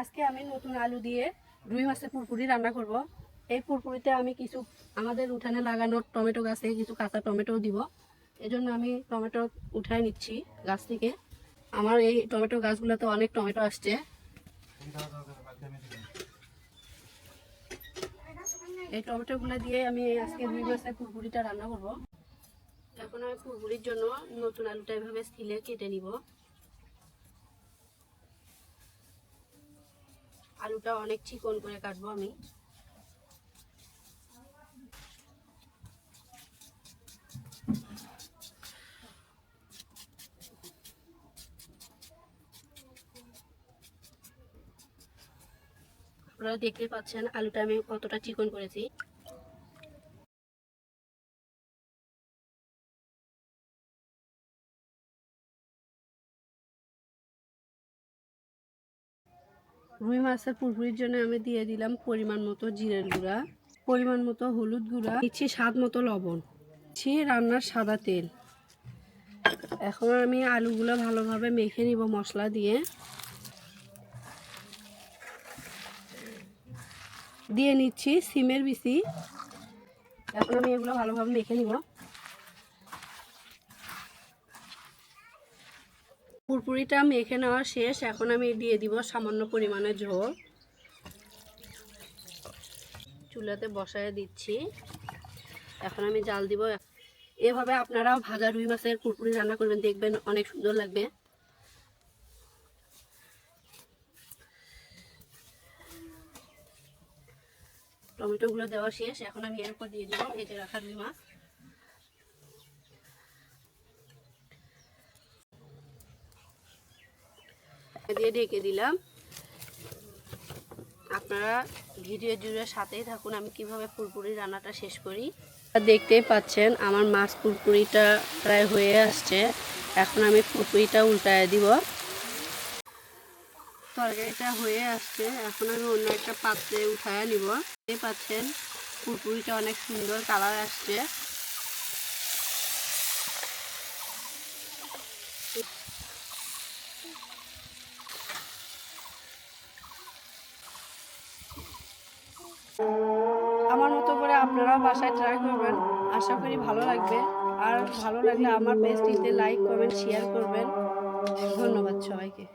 আজকে আমি নতুন আলু দিয়ে রুই মাছের পুরপুরি রান্না করব। এই পুরপুরিতে আমি কিছু আমাদের উঠানে লাগানো টমেটো গাছে কিছু কাঁচা টমেটো দিব। এজন্য আমি টমেটো উঠায় নিচ্ছি গাছ থেকে। আমার এই টমেটো গাছগুলোতে অনেক টমেটো আসছে। এই টমেটোগুলো দিয়ে আমি আজকে রুই মাছের পুরপুরিটা রান্না করব। এখন আমি পুরপুরির জন্য নতুন আলুটা এভাবে স্টিলে কেটে নিব। আলুটা অনেক চিকন করে কাটবো আমি? আপনারা দেখতে পাচ্ছেন আলুটা আমি কতটা চিকন করেছি। রুই মাছের পুরপুরির জন্য আমি দিয়ে দিলাম পরিমাণ মতো জিরের গুঁড়া, পরিমাণ মতো হলুদ গুঁড়া, দিচ্ছি স্বাদ মতো লবণ, দিচ্ছি রান্নার সাদা তেল। এখন আমি আলুগুলো ভালোভাবে মেখে নিব মশলা দিয়ে। দিয়ে নিচ্ছি সিমের বিচি। এখন আমি এগুলো ভালোভাবে মেখে নিব। পুরপুরিটা মেখে নেওয়া শেষ। এখন আমি দিয়ে দিব সামান্য পরিমাণে ঝোল। চুলাতে বসায় দিচ্ছি। এখন আমি জাল দিব। এভাবে আপনারাও ভাজা রুই মাছের পুরপুরি রান্না করবেন, দেখবেন অনেক সুন্দর লাগবে। টমেটোগুলো দেওয়া শেষ। এখন আমি এর উপর দিয়ে দিব ভেজে রাখা রুই মাছ। দিয়ে ঢেকে দিলাম। আপনারা ভিডিও জুড়ে সাথেই থাকুন, আমি কীভাবে পুরপুরি রান্নাটা শেষ করি। দেখতেই পাচ্ছেন, আমার মাছ পুরপুরিটা প্রায় হয়ে আসছে। এখন আমি পুরপুরিটা উল্টায় দিব। তরকারিটা হয়ে আসছে, এখন আমি অন্য একটা পাত্রে উঠায় নিব। দেখতে পাচ্ছেন, পুরপুরিটা অনেক সুন্দর কালার আসছে। আমার মতো করে আপনারাও বাসায় ট্রাই করবেন। আশা করি ভালো লাগবে। আর ভালো লাগলে আমার পেজটিতে লাইক করবেন শেয়ার করবেন। ধন্যবাদ সবাইকে।